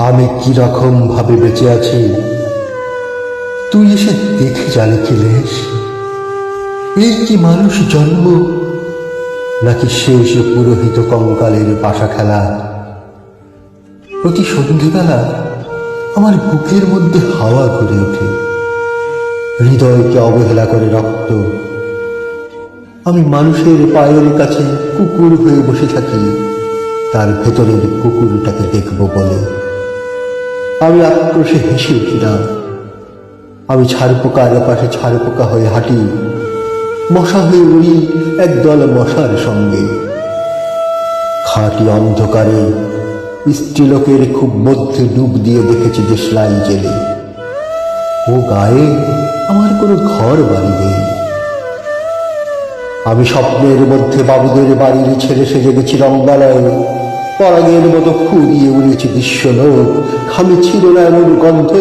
আমি কি রকম ভাবে বেঁচে আছি? তুই এসে দেখে জানি কি লেশ। এই কি মানুষ জন্ম? নাকি শেষ পুরোহিত কঙ্কালের পাশা খেলা? প্রতি সন্ধ্যেবেলা আমার বুকের মধ্যে হাওয়া ঘুরে ওঠে। হৃদয়কে অবহেলা করে রক্ত। আমি মানুষের পায়ের কাছে কুকুর হয়ে বসে থাকি। তার ভেতরের কুকুরটাকে দেখব বলে। আমি আক্রোশে হেসে উঠি, না। আমি ছাড় পোকার পাশে ছাড় পোকা হয়ে হাঁটি। মশা হয়ে উড়ি একদল মশার সঙ্গে। খাঁটি অন্ধকারে স্ত্রীলোকের খুব মধ্যে ডুব দিয়ে দেখেছি দেশলাই জেলে। ও গায়ে আমার কোনো ঘর বাড়ি নেই। আমি স্বপ্নের মধ্যে বাবুদের বাড়ির ছেড়ে সেজে গেছি রঙ্গালয়ে। পরাগের মতো ফু দিয়ে উড়িয়েছি দৃশ্যলোক খামি ছিল না এমন গন্ধ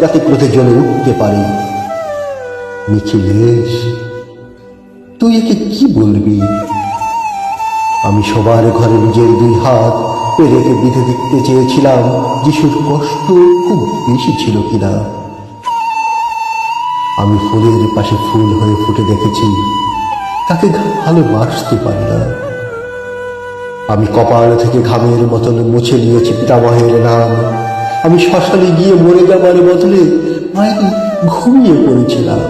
যাতে ক্রোধে জ্বলে উঠতে পারি। নিখিলেশ, তুই একে কি বলবি? আমি সবার ঘরে নিজের দুই হাত পেরেকে বিধে দেখতে চেয়েছিলাম যিশুর কষ্ট খুব বেশি ছিল কিনা। আমি ফুলের পাশে ফুল হয়ে ফুটে দেখেছি, তাকে ভালোবাসতে পারি না। আমি কপাল থেকে ঘামের মতন মুছে নিয়েছি পিতামহের নাম। আমি শ্মশানে গিয়ে মরে যাবার বদলে মায়ের ঘুমিয়ে পড়েছিলাম।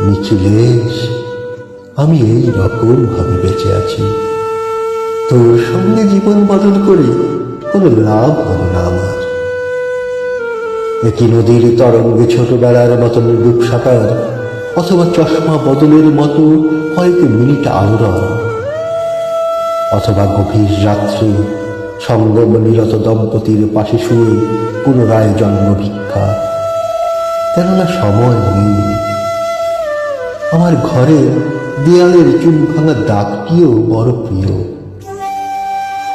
নিখিলেশ আমি এই রকম ভাবে বেঁচে আছি। তোর সঙ্গে জীবন বদল করে কোনো লাভ হলো না আমার। একই নদীর তরঙ্গে ছোটবেলার মতন ডুব সাঁতার অথবা চশমা বদলের মতো কয়েক মিনিট আলোড়ন অথবা গভীর রাত্রে সঙ্গম নিরত দম্পতির পাশে শুয়ে পুনরায় জন্ম ভিক্ষা। কেননা সময় নেই। আমার ঘরে দেয়ালের চুন ভাঙা দাগটিও বড় প্রিয়।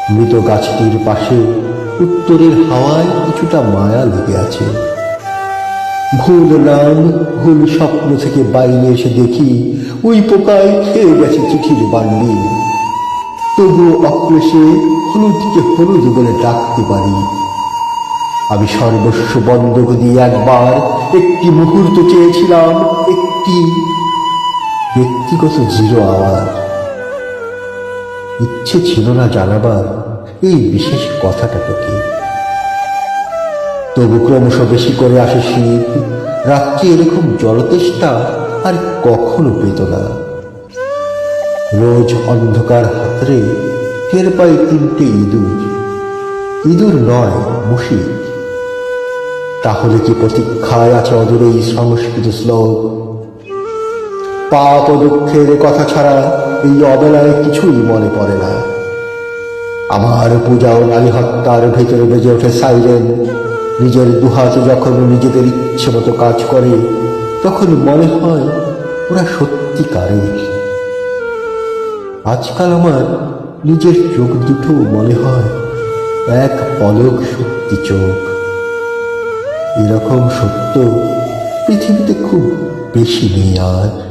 মৃত গাছটির পাশে উত্তরের হাওয়ায় কিছুটা মায়া লেগে আছে। ভুল নাম, ভুল স্বপ্ন থেকে বাইরে এসে দেখি ওই পোকায় খেয়ে গেছে চিঠির বান্ডি তবুও অক্লেশে হলুদকে হলুদ বলে ডাকতে পারি। আমি সর্বস্ব বন্ধক দিয়ে একবার একটি মুহূর্ত চেয়েছিলাম, একটি ব্যক্তিগত জিরো আওয়ার ইচ্ছে ছিল না জানাবার এই বিশেষ কথাটা তোকে তবু ক্রমশ বেশি করে আসে শীত, রাত্রি এরকম জলতেষ্টা আর কখনো পেত না। রোজ অন্ধকার হাতরে টের পাই তিনটে ইঁদুর। ইঁদুর নয় মুশিক তাহলে কি প্রতীক্ষায় আছে অদূরে এই সংস্কৃত শ্লোক? পাপ দুঃখের কথা ছাড়া এই অবেলায় কিছুই মনে পড়ে না। আমার পূজা ও নারী হত্যার ভেতরে বেজে ওঠে সাইরেন নিজের দুহাতে যখন নিজেদের ইচ্ছে মতো কাজ করে, তখন মনে হয় ওরা সত্যিকারের। আজকাল আমার নিজের চোখ দুটো মনে হয় এক পলক শক্তি চোখ। এরকম সত্য পৃথিবীতে খুব বেশি নেই আর।